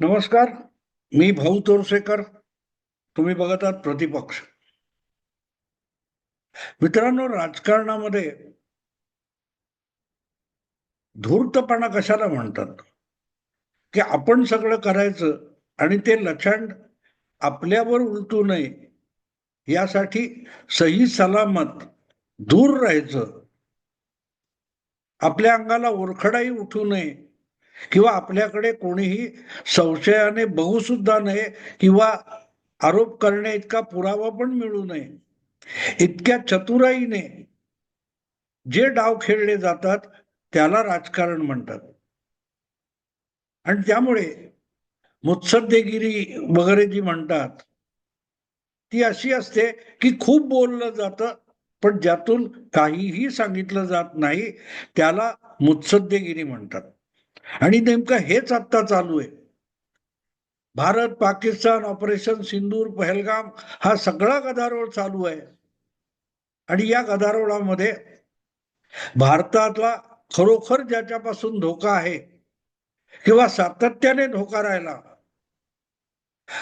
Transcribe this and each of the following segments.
नमस्कार मी भाऊ तोरसेकर. तुम्ही बघत आहात प्रतिपक्ष. मित्रांनो राजकारणामध्ये धूर्तपणा कशाला म्हणतात? की आपण सगळं करायचं आणि ते लछांड आपल्यावर उलटू नये यासाठी सही सलामत दूर राहायचं. आपल्या अंगाला ओरखडाही उठू नये किंवा आपल्याकडे कोणीही संशयाने बघू सुद्धा नये किंवा आरोप करण्या इतका पुरावा पण मिळू नये. इतक्या चतुराईने जे डाव खेळले जातात त्याला राजकारण म्हणतात. आणि त्यामुळे मुत्सद्देगिरी वगैरे जी म्हणतात. ती अशी असते की खूप बोललं जातं पण ज्यातून काहीही सांगितलं जात नाही त्याला मुत्सद्देगिरी म्हणतात. आणि नेमकं हेच आत्ता चालू आहे. भारत पाकिस्तान ऑपरेशन सिंदूर पहलगाम हा सगळा गदारोळ चालू आहे. आणि या गदारोळामध्ये भारतातला खरोखर ज्याच्यापासून धोका आहे किंवा सातत्याने धोका राहिला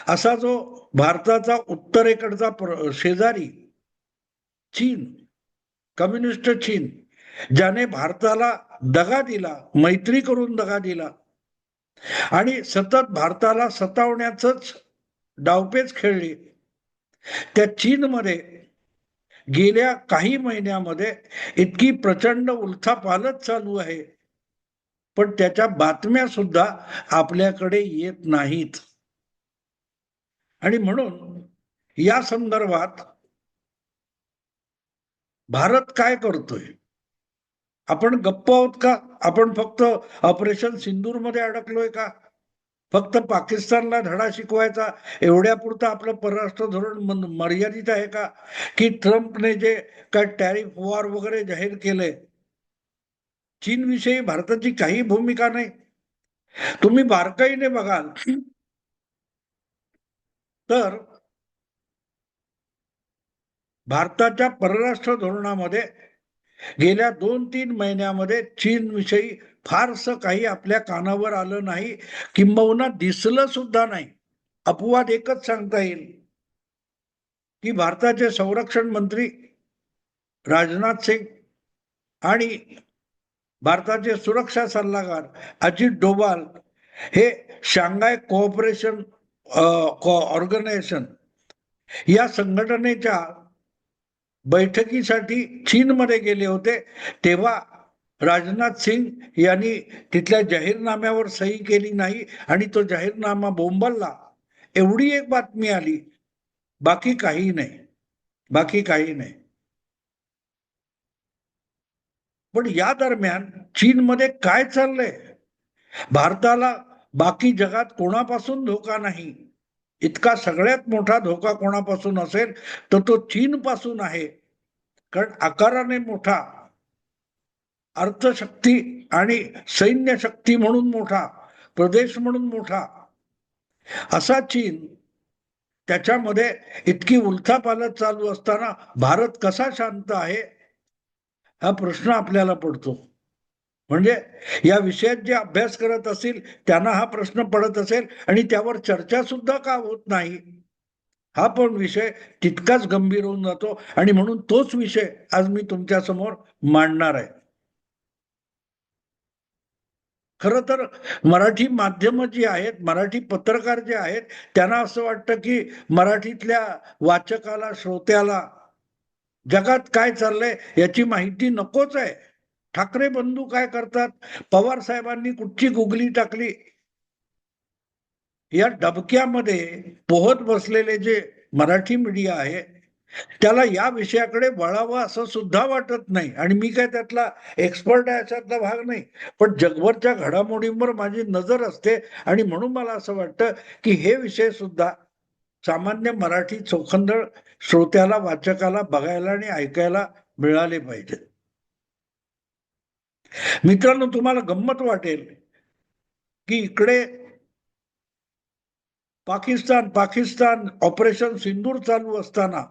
असा जो भारताचा उत्तरेकडचा शेजारी चीन कम्युनिस्ट चीन ज्याने भारताला दगा दिला मैत्री करून दगा दिला. आणि सतत भारताला सतावण्याच डावपेच खेळली. त्या चीनमध्ये गेल्या काही महिन्यामध्ये इतकी प्रचंड उलथापालच चालू आहे. पण त्याच्या बातम्या सुद्धा आपल्याकडे येत नाहीत. आणि म्हणून या संदर्भात भारत काय करतोय? आपण गप्प आहोत का? आपण फक्त ऑपरेशन सिंदूरमध्ये अडकलोय का? फक्त पाकिस्तानला धडा शिकवायचा एवढ्या पुरतं आपलं परराष्ट्र धोरण मर्यादित आहे का? की ट्रम्पने जे काय टॅरिफ वॉर वगैरे जाहीर केले चीन विषयी भारताची काही भूमिका नाही. तुम्ही बारकाईने बघाल. तर भारताच्या परराष्ट्र धोरणामध्ये गेल्या दोन तीन महिन्यामध्ये चीन विषयी फारसं काही आपल्या कानावर आलं नाही किंबहुना दिसलं सुद्धा नाही. अपवाद एकच सांगता येईल की भारताचे संरक्षण मंत्री राजनाथ सिंग आणि भारताचे सुरक्षा सल्लागार अजित डोभाल हे शांघाय कोऑपरेशन ऑर्गनायझेशन या संघटनेच्या बैठकीसाठी चीनमध्ये गेले होते. तेव्हा राजनाथ सिंग यांनी तिथल्या जाहीरनाम्यावर सही केली नाही आणि तो जाहीरनामा बोंबलला. एवढी एक बातमी आली. बाकी काही नाही. बाकी काही नाही. पण या दरम्यान चीनमध्ये काय चाललंय? भारताला बाकी जगात कोणापासून धोका नाही? इतका सगळ्यात मोठा धोका कोणापासून असेल? तर तो चीन पासून आहे. कारण आकाराने मोठा अर्थशक्ती आणि सैन्य शक्ती म्हणून मोठा प्रदेश म्हणून मोठा असा चीन त्याच्यामध्ये इतकी उलथापालत चालू असताना भारत कसा शांत आहे हा प्रश्न आपल्याला पडतो. म्हणजे या विषयात जे अभ्यास करत असतील त्यांना हा प्रश्न पडत असेल आणि त्यावर चर्चा सुद्धा का होत नाही? हा पण विषय तितकाच गंभीर होऊन जातो आणि म्हणून तोच विषय आज मी तुमच्यासमोर मांडणार आहे. खर तर मराठी माध्यम जी आहेत मराठी पत्रकार जे आहेत त्यांना असं वाटतं की मराठीतल्या वाचकाला श्रोत्याला जगात काय चाललंय याची माहिती नकोच आहे. ठाकरे बंधू काय करतात? पवार साहेबांनी कुठची गुगली टाकली? या डबक्यामध्ये पोहत बसलेले जे मराठी मीडिया आहे. त्याला या विषयाकडे वळावं असं सुद्धा वाटत नाही. आणि मी काय त्यातला एक्सपर्ट आहे अशातला भाग नाही. पण जगभरच्या घडामोडींवर माझी नजर असते. आणि म्हणून मला असं वाटतं की हे विषय सुद्धा सामान्य मराठी चौखंदळ श्रोत्याला वाचकाला बघायला आणि ऐकायला मिळाले पाहिजेत मित्रांनो तुम्हाला गंमत वाटेल की इकडे पाकिस्तान पाकिस्तान ऑपरेशन सिंदूर चालू असताना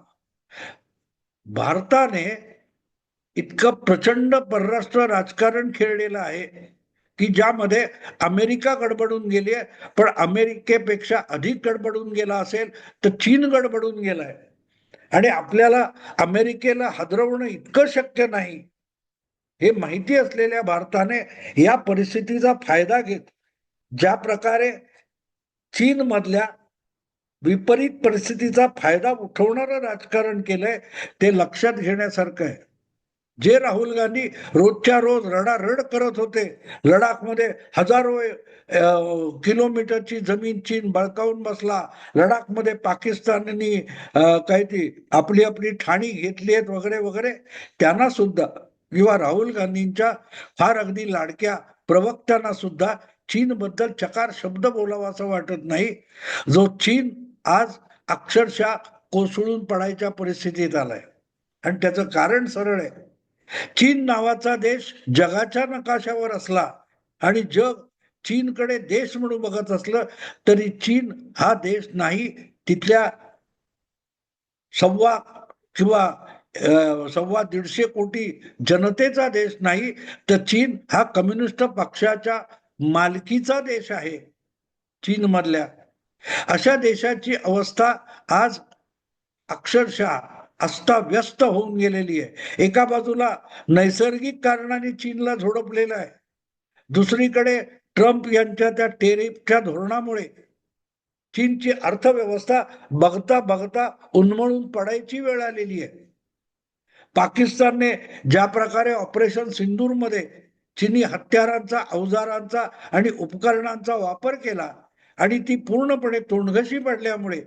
भारताने इतकं प्रचंड परराष्ट्र राजकारण खेळलेलं आहे की ज्यामध्ये अमेरिका गडबडून गेली आहे. पण अमेरिकेपेक्षा अधिक गडबडून गेला असेल तर चीन गडबडून गेलाय. आणि आपल्याला अमेरिकेला हादरवणं इतकं शक्य नाही. हे माहिती असलेल्या भारताने या परिस्थितीचा फायदा घेत ज्या प्रकारे चीनमधल्या विपरीत परिस्थितीचा फायदा उठवणारं राजकारण केलंय ते लक्षात घेण्यासारखं आहे. जे राहुल गांधी रोजच्या रोज रडारड करत होते लडाखमध्ये हजारो किलोमीटरची जमीन चीन बळकावून बसला लडाखमध्ये पाकिस्ताननी अं, काय ती आपली आपली ठाणी घेतली आहेत वगैरे वगैरे त्यांना सुद्धा किंवा राहुल गांधींच्या फार अगदी लाडक्या प्रवक्त्यांना सुद्धा चीन बद्दल चकार शब्द बोलावा असं वाटत नाही. जो चीन आज अक्षरशः कोसळून पडायच्या परिस्थितीत आलाय. आणि त्याचं कारण सरळ आहे. चीन नावाचा देश जगाच्या नकाशावर असला आणि जग चीनकडे देश म्हणून बघत असलं तरी चीन हा देश नाही तिथल्या सव्वा किंवा अं, सव्वा दीडशे कोटी जनतेचा देश नाही. तर चीन हा कम्युनिस्ट पक्षाच्या मालकीचा देश आहे. चीन मधल्या अशा देशाची अवस्था आज अक्षरशः अस्ताव्यस्त होऊन गेलेली आहे. एका बाजूला नैसर्गिक कारणाने चीनला झोडपलेलं आहे. दुसरीकडे ट्रम्प यांच्या त्या टेरिफच्या धोरणामुळे चीनची अर्थव्यवस्था बघता बघता उन्मळून पडायची वेळ आलेली आहे. पाकिस्तानने ज्या प्रकारे ऑपरेशन सिंदूरमध्ये चिनी हत्यारांचा अवजारांचा आणि उपकरणांचा वापर केला आणि ती पूर्णपणे तोंडघशी पडल्यामुळे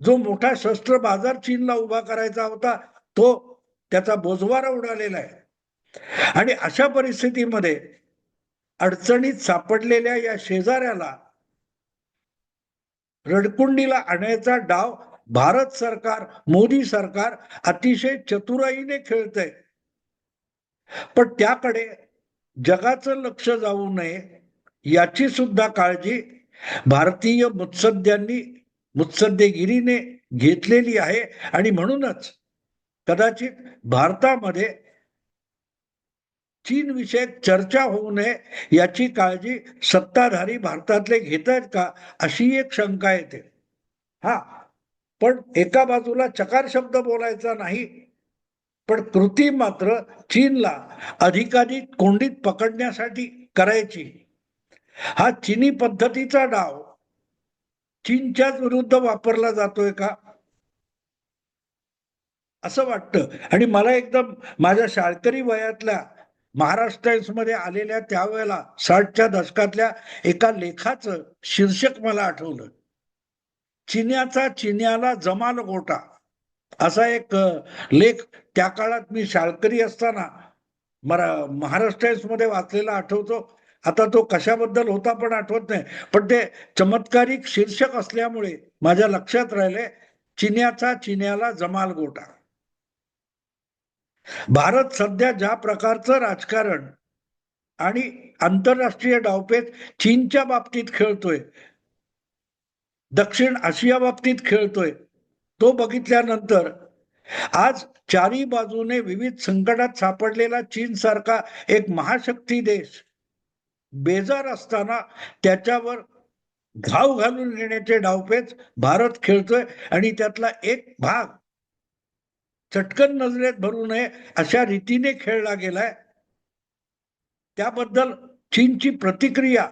जो मोठा शस्त्र बाजार चीनला उभा करायचा होता तो त्याचा बोजवारा उडालेला आहे. आणि अशा परिस्थितीमध्ये अडचणीत सापडलेल्या या शेजाऱ्याला रडकुंडीला आणायचा डाव भारत सरकार मोदी सरकार अतिशय चतुराईने खेळतंय. पण त्याकडे जगाचं लक्ष जाऊ नये याची सुद्धा काळजी भारतीय मुत्सद्यांनी मुत्सद्देगिरीने घेतलेली आहे. आणि म्हणूनच कदाचित भारतामध्ये चीन विषयक चर्चा होऊ नये याची काळजी सत्ताधारी भारतातले घेत आहेत का अशी एक शंका येते. हा पण एका बाजूला चकार शब्द बोलायचा नाही पण कृती मात्र चीनला अधिकाधिक कोंडीत पकडण्यासाठी करायची. हा चिनी पद्धतीचा डाव चीनच्याच विरुद्ध वापरला जातोय का? असं वाटतं. आणि मला एकदम माझ्या शाळकरी वयातल्या महाराष्ट्रमध्ये आलेल्या त्यावेळेला साठच्या दशकातल्या एका लेखाचं शीर्षक मला आठवलं. चिन्याचा चिन्याला जमाल गोटा. असा एक लेख त्या काळात मी शाळकरी असताना मरा महाराष्ट्रमध्ये वाचलेला आठवतो. आता तो कशाबद्दल होता पण आठवत नाही. पण ते चमत्कारिक शीर्षक असल्यामुळे माझ्या लक्षात राहिले चिन्याचा चिन्याला जमाल गोटा. भारत सध्या ज्या प्रकारचं राजकारण आणि आंतरराष्ट्रीय डावपेच चीनच्या बाबतीत खेळतोय दक्षिण आशिया बाबतीत खेळतोय तो बघितल्यानंतर आज चारी बाजूने विविध संकटात सापडलेला चीन सारखा एक महाशक्ती देश बेजार असताना त्याच्यावर घाव घालून घेण्याचे डावपेच भारत खेळतोय आणि त्यातला एक भाग चटकन नजरेत भरू नये अशा रीतीने खेळला गेलाय. त्याबद्दल चीनची प्रतिक्रिया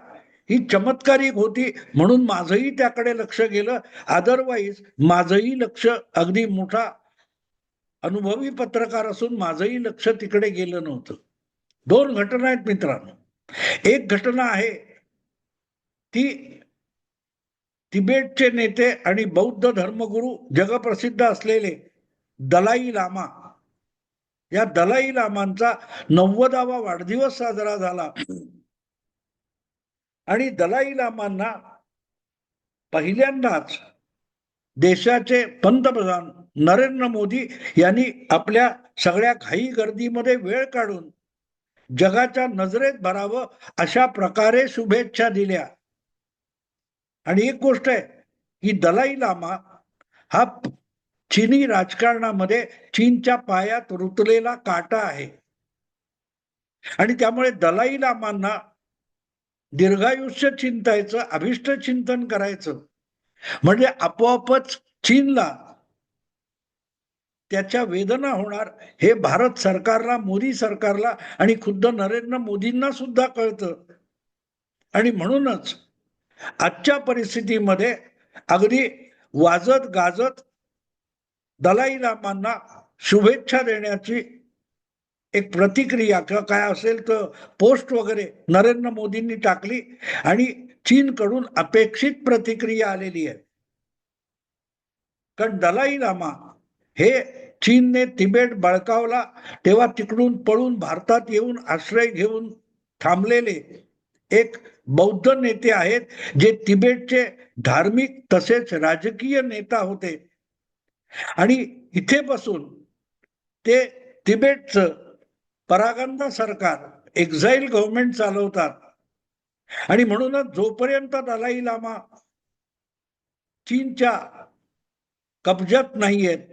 ही चमत्कारिक होती म्हणून माझंही त्याकडे लक्ष गेलं. अदरवाईज माझंही लक्ष अगदी मोठा अनुभवी पत्रकार असून माझंही लक्ष तिकडे गेलं नव्हतं. दोन घटना आहेत मित्रांनो. एक घटना आहे ती तिबेटचे नेते आणि बौद्ध धर्मगुरू जगप्रसिद्ध असलेले दलाई लामा. या दलाई लामांचा नव्वदावा वाढदिवस साजरा झाला. आणि दलाई लामांना पहिल्यांदाच देशाचे पंतप्रधान नरेंद्र मोदी यांनी आपल्या सगळ्या घाई गर्दीमध्ये वेळ काढून जगाच्या नजरेत भरावं अशा प्रकारे शुभेच्छा दिल्या. आणि एक गोष्ट आहे की दलाई लामा हा चीनी राजकारणामध्ये चीनच्या पायात रुतलेला काटा आहे. आणि त्यामुळे दलाई लामांना दीर्घायुष्य चिंतायचं अभिष्ट चिंतन करायचं. म्हणजे आपोआपच चीनला त्याच्या वेदना होणार हे भारत सरकारला मोदी सरकारला आणि खुद्द नरेंद्र मोदींना सुद्धा कळतं. आणि म्हणूनच आजच्या परिस्थितीमध्ये अगदी वाजत गाजत दलाई लामांना शुभेच्छा देण्याची एक प्रतिक्रिया किंवा काय असेल तर पोस्ट वगैरे नरेंद्र मोदींनी टाकली आणि चीनकडून अपेक्षित प्रतिक्रिया आलेली आहे. कारण दलाई लामा हे चीनने तिबेट बळकावला तेव्हा तिकडून पळून भारतात येऊन आश्रय घेऊन थांबलेले एक बौद्ध नेते आहेत जे तिबेटचे धार्मिक तसेच राजकीय नेता होते. आणि इथे बसून ते तिबेटचं परागंदा सरकार एक्झाईल गव्हर्नमेंट चालवतात. आणि म्हणूनच जोपर्यंत दलाई लामा चीनच्या कब्जात नाहीयेत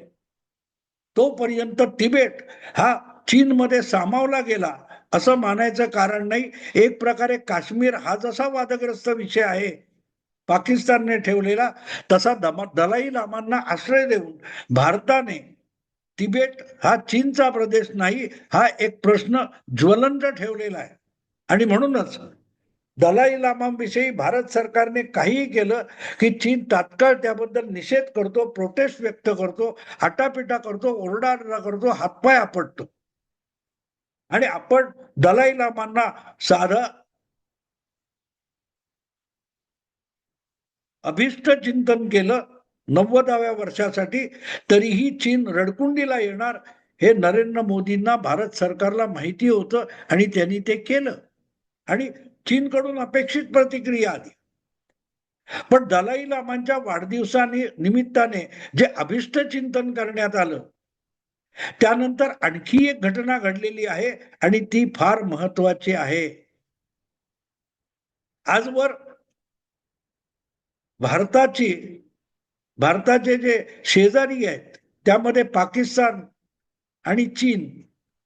तोपर्यंत तिबेट हा चीनमध्ये सामावला गेला असं मानायचं कारण नाही. एक प्रकारे काश्मीर हा जसा वादग्रस्त विषय आहे पाकिस्तानने ठेवलेला तसा दमा दलाई लामांना आश्रय देऊन भारताने तिबेट हा चीनचा प्रदेश नाही हा एक प्रश्न ज्वलंत ठेवलेला आहे. आणि म्हणूनच दलाई लामांविषयी भारत सरकारने काहीही केलं की चीन तात्काळ त्याबद्दल निषेध करतो प्रोटेस्ट व्यक्त करतो आटापिटा करतो ओरडा करतो हातपाय आपटतो. आणि आपण दलाई लामांना साधं अभिष्ट चिंतन केलं नव्वदाव्या वर्षासाठी तरीही चीन रडकुंडीला येणार हे नरेंद्र मोदींना भारत सरकारला माहिती होतं आणि त्यांनी ते केलं. आणि चीनकडून अपेक्षित प्रतिक्रिया आली. पण दलाई लामांच्या वाढदिवसाने निमित्ताने जे अभिष्ट चिंतन करण्यात आलं त्यानंतर आणखी एक घटना घडलेली आहे आणि ती फार महत्वाची आहे. आजवर भारताची भारताचे जे शेजारी आहेत त्यामध्ये पाकिस्तान आणि चीन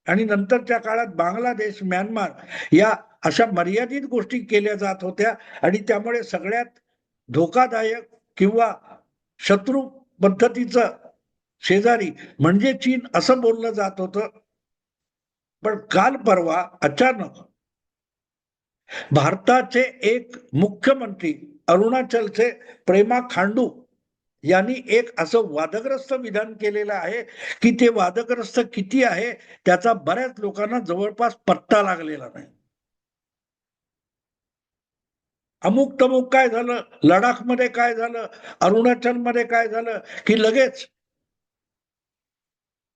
आणि नंतरच्या काळात बांगलादेश म्यानमार या अशा मर्यादित गोष्टी केल्या जात होत्या आणि त्यामुळे सगळ्यात धोकादायक किंवा शत्रू पद्धतीचं शेजारी म्हणजे चीन असं बोललं जात होतं. पण काल परवा अचानक भारताचे एक मुख्यमंत्री अरुणाचलचे प्रेमा खांडू यांनी एक असं वादग्रस्त विधान केलेलं आहे की ते वादग्रस्त किती आहे त्याचा बऱ्याच लोकांना जवळपास पत्ता लागलेला नाही. अमुक तमुक काय झालं? लडाखमध्ये काय झालं? अरुणाचलमध्ये काय झालं? की लगेच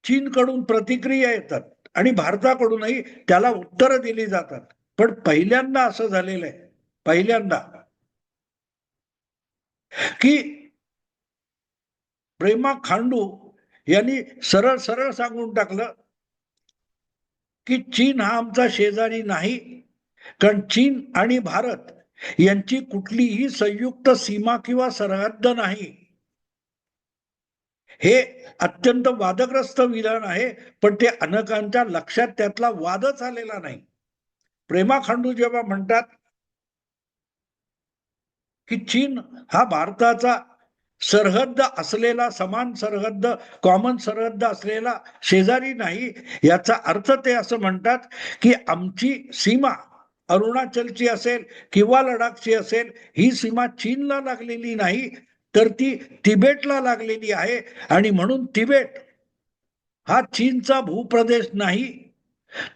चीनकडून प्रतिक्रिया येतात आणि भारताकडूनही त्याला उत्तरं दिली जातात. पण पहिल्यांदा असं झालेलं आहे. पहिल्यांदा. की प्रेमा खांडू यांनी सरळ सरळ सांगून टाकलं की चीन हा आमचा शेजारी नाही कारण चीन आणि भारत यांची कुठलीही संयुक्त सीमा किंवा सरहद्द नाही. हे अत्यंत वादग्रस्त विधान आहे पण ते अनेकांच्या लक्षात त्यातला वादच आलेला नाही. प्रेमा खांडू जेव्हा म्हणतात की चीन हा भारताचा सरहद्द असलेला समान सरहद्द कॉमन सरहद्द असलेला शेजारी नाही याचा अर्थ ते असं म्हणतात की आमची सीमा अरुणाचलची असेल किंवा लडाखची असेल ही सीमा चीनला लागलेली नाही तर ती तिबेटला लागलेली आहे. आणि म्हणून तिबेट हा चीनचा भूप्रदेश नाही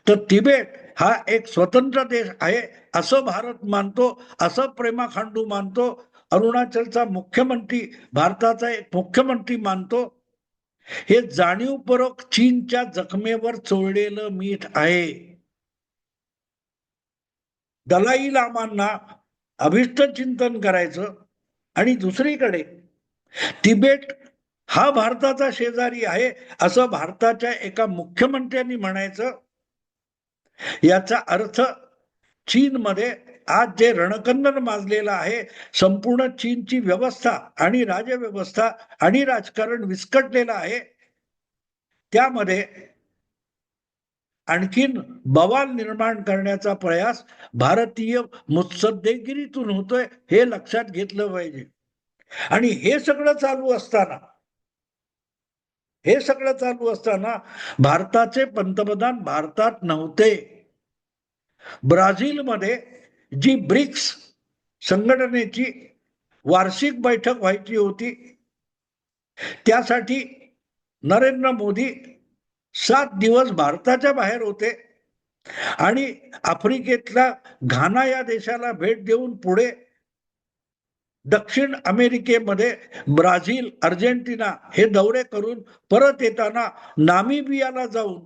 तर तिबेट हा एक स्वतंत्र देश आहे असं भारत मानतो असं प्रेमाखांडू मानतो अरुणाचलचा मुख्यमंत्री भारताचा एक मुख्यमंत्री मानतो. हे जाणीवपूर्वक चीनच्या जखमेवर चोळलेलं मीठ आहे. दलाई लामांना अभिष्ट चिंतन करायचं. आणि दुसरीकडे तिबेट हा भारताचा शेजारी आहे असं भारताच्या एका मुख्यमंत्र्यांनी म्हणायचं. याचा अर्थ चीनमध्ये आज जे रणकंदन माजलेलं आहे संपूर्ण चीनची व्यवस्था आणि राजव्यवस्था आणि राजकारण विस्कटलेलं आहे त्यामध्ये आणखीन बवाल निर्माण करण्याचा प्रयास भारतीय मुत्सद्देगिरीतून होतोय हे लक्षात घेतलं पाहिजे. आणि हे सगळं चालू असताना हे सगळं चालू असताना भारताचे पंतप्रधान भारतात नव्हते. ब्राझीलमध्ये जी ब्रिक्स संघटनेची वार्षिक बैठक व्हायची होती त्यासाठी नरेंद्र मोदी सात दिवस भारताच्या बाहेर होते आणि आफ्रिकेतल्या घाना या देशाला भेट देऊन पुढे दक्षिण अमेरिकेमध्ये ब्राझील अर्जेंटिना हे दौरे करून परत येताना नामिबियाला जाऊन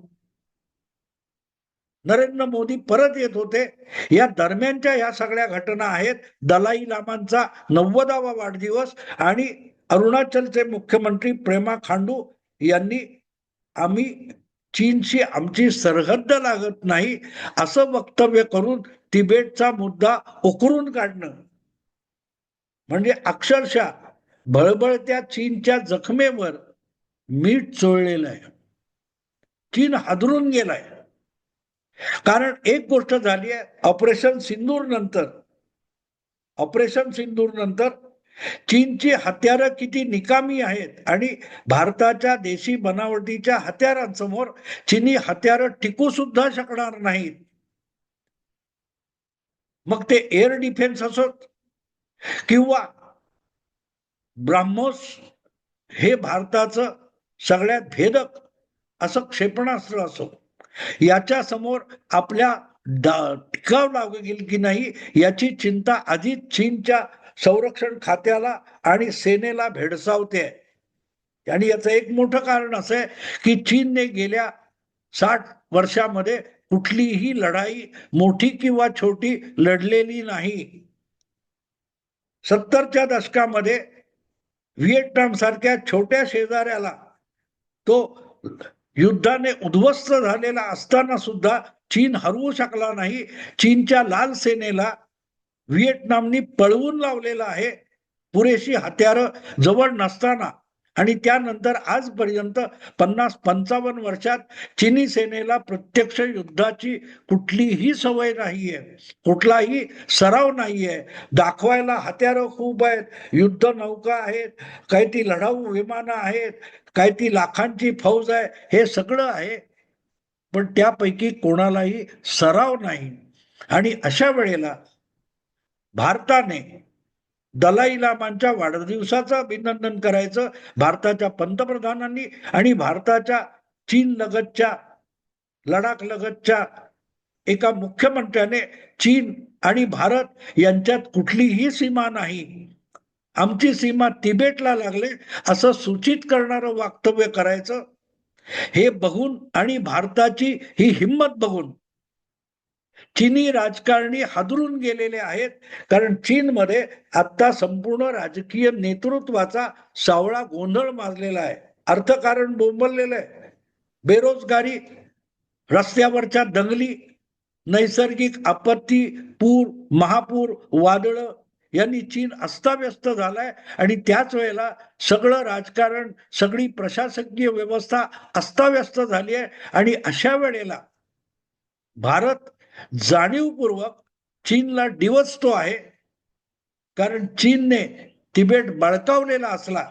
नरेंद्र मोदी परत येत होते. या दरम्यानच्या या सगळ्या घटना आहेत. दलाई लामांचा नव्वदावा वाढदिवस आणि अरुणाचलचे मुख्यमंत्री प्रेमा खांडू यांनी आम्ही चीनशी आमची सरहद्द लागत नाही असं वक्तव्य करून तिबेटचा मुद्दा उकरून काढणं. म्हणजे अक्षरशः बळबळत्या चीनच्या जखमेवर मीठ चोळलेलं आहे. चीन हादरून गेलाय. कारण एक गोष्ट झाली आहे ऑपरेशन सिंदूर नंतर ऑपरेशन सिंदूर नंतर चीनची हत्यारं किती निकामी आहेत आणि भारताच्या देशी बनावटीच्या हत्यारांसमोर चीनी हत्यारं टिकू सुद्धा शकणार नाहीत. मग ते एअर डिफेन्स असोत किंवा ब्राह्मोस हे भारताचं सगळ्यात भेदक असं क्षेपणास्त्र असो. याच्या समोर आपल्या टिकाव लागेल की नाही याची चिंता आधीच चीनच्या संरक्षण खात्याला आणि सेनेला भेडसावते. आणि याचं एक मोठं कारण असं आहे की चीनने गेल्या साठ वर्षामध्ये कुठलीही लढाई मोठी किंवा छोटी लढलेली नाही. सत्तरच्या दशकामध्ये व्हिएटनाम सारख्या छोट्या शेजाऱ्याला तो युद्धाने उद्ध्वस्त झालेला असताना सुद्धा चीन हरवू शकला नाही. चीनच्या लाल सेनेला व्हिएटनामनी पळवून लावलेलं आहे. पुरेशी हत्यारं जवळ नसताना आणि त्यानंतर आजपर्यंत पन्नास पंचावन्न वर्षात चिनी सेनेला प्रत्यक्ष युद्धाची कुठलीही सवय नाहीये. कुठलाही सराव नाहीये. दाखवायला हत्यारं खूप आहेत. युद्ध नौका आहेत. काही ती लढाऊ विमानं आहेत. काय ती लाखांची फौज आहे हे सगळं आहे. पण त्यापैकी कोणालाही सराव नाही. आणि अशा वेळेला भारताने दलाई लामांच्या वाढदिवसाचं अभिनंदन करायचं भारताच्या पंतप्रधानांनी आणि भारताच्या चीन लगतच्या लडाख लगतच्या एका मुख्यमंत्र्याने चीन आणि भारत यांच्यात कुठलीही सीमा नाही. आमची सीमा तिबेटला लागले असं सूचित करणारं वक्तव्य करायचं हे बघून आणि भारताची ही हिंमत बघून. चीनी राजकारणी हादरून गेलेले आहेत कारण चीनमध्ये आता संपूर्ण राजकीय नेतृत्वाचा सावळा गोंधळ माजलेला आहे. अर्थकारण बोंबललेलं आहे. बेरोजगारी रस्त्यावरच्या दंगली नैसर्गिक आपत्ती पूर महापूर वादळं यांनी चीन अस्ताव्यस्त झालाय आणि त्याच वेळेला सगळं राजकारण सगळी प्रशासकीय व्यवस्था अस्ताव्यस्त झाली आहे. आणि अशा वेळेला भारत जाणीवपूर्वक चीनला डिवचतो आहे. कारण चीनने तिबेट बळकावलेला असला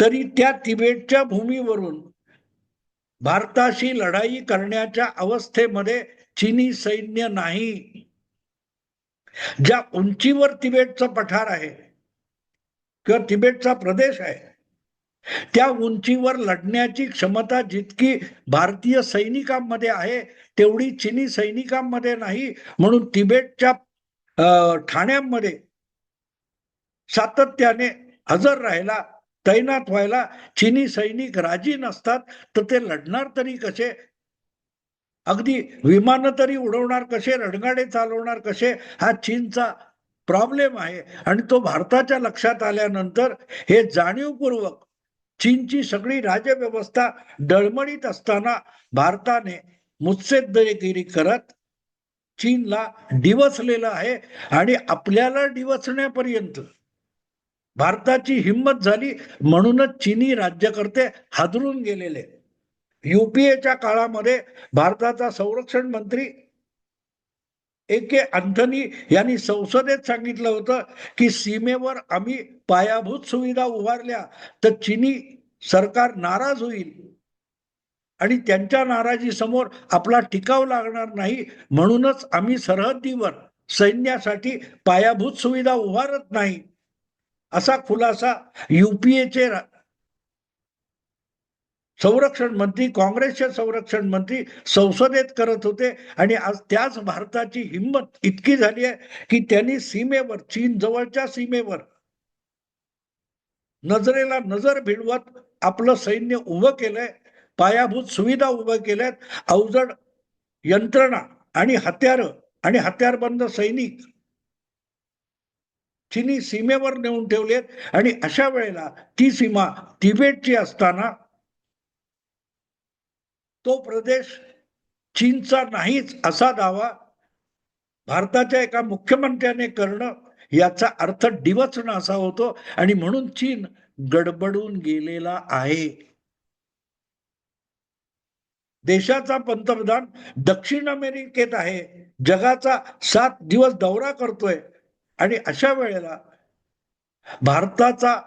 तरी त्या तिबेटच्या भूमीवरून भारताशी लढाई करण्याच्या अवस्थेमध्ये चीनी सैन्य नाही. ज्या उंचीवर तिबेटचा पठार आहे किंवा तिबेटचा प्रदेश आहे त्या उंचीवर लढण्याची क्षमता जितकी भारतीय सैनिकांमध्ये आहे तेवढी चिनी सैनिकांमध्ये नाही. म्हणून तिबेटच्या ठाण्यांमध्ये सातत्याने हजर राहायला तैनात व्हायला चिनी सैनिक राजी नसतात. तर ते लढणार तरी कसे? अगदी विमानं तरी उडवणार कसे रणगाडे चालवणार कसे हा चीनचा प्रॉब्लेम आहे. आणि तो भारताच्या लक्षात आल्यानंतर हे जाणीवपूर्वक चीनची सगळी राजव्यवस्था डळमळीत असताना भारताने मुत्सद्देगिरी करत चीनला डिवसलेलं आहे आणि आपल्याला डिवसण्यापर्यंत भारताची हिंमत झाली म्हणूनच चीनी राज्यकर्ते हादरून गेलेले. युपीएच्या काळामध्ये भारताचा संरक्षण मंत्री ए के अँथनी यांनी संसदेत सांगितलं होतं की सीमेवर आम्ही पायाभूत सुविधा उभारल्या तर चीनी सरकार नाराज होईल. आणि त्यांच्या नाराजीसमोर आपला टिकाव लागणार नाही म्हणूनच आम्ही सरहद्दीवर सैन्यासाठी पायाभूत सुविधा उभारत नाही. असा खुलासा युपीएचे संरक्षण मंत्री काँग्रेसचे संरक्षण मंत्री संसदेत करत होते. आणि आज त्याच भारताची हिंमत इतकी झाली आहे की त्यांनी सीमेवर चीन जवळच्या सीमेवर नजरेला नजर भिडवत आपलं सैन्य उभं केलंय पायाभूत सुविधा उभं केल्यात. अवजड यंत्रणा आणि हत्यार आणि हत्यारबंद सैनिक चिनी सीमेवर नेऊन ठेवलेत. आणि अशा वेळेला ती सीमा तिबेटची असताना तो प्रदेश चीनचा नाहीच असा दावा भारताच्या एका मुख्यमंत्र्याने करणं याचा अर्थ डिवचणं असा होतो. आणि म्हणून चीन गडबडून गेलेला आहे. देशाचा पंतप्रधान दक्षिण अमेरिकेत आहे. जगाचा सात दिवस दौरा करतोय. आणि अशा वेळेला भारताचा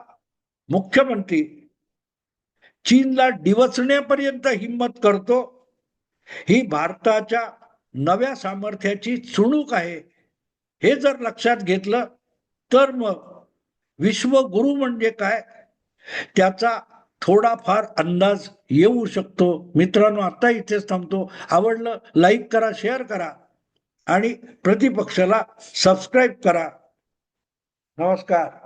मुख्यमंत्री चीनला डिवचण्यापर्यंत हिंमत करतो. ही भारताच्या नव्या सामर्थ्याची चुणूक आहे. हे जर लक्षात घेतलं तर मग विश्वगुरु म्हणजे काय? त्याचा थोडाफार अंदाज येऊ शकतो. मित्रांनो आता इथेच थांबतो. आवडलं लाईक करा शेअर करा आणि प्रतिपक्षाला सबस्क्राईब करा. नमस्कार.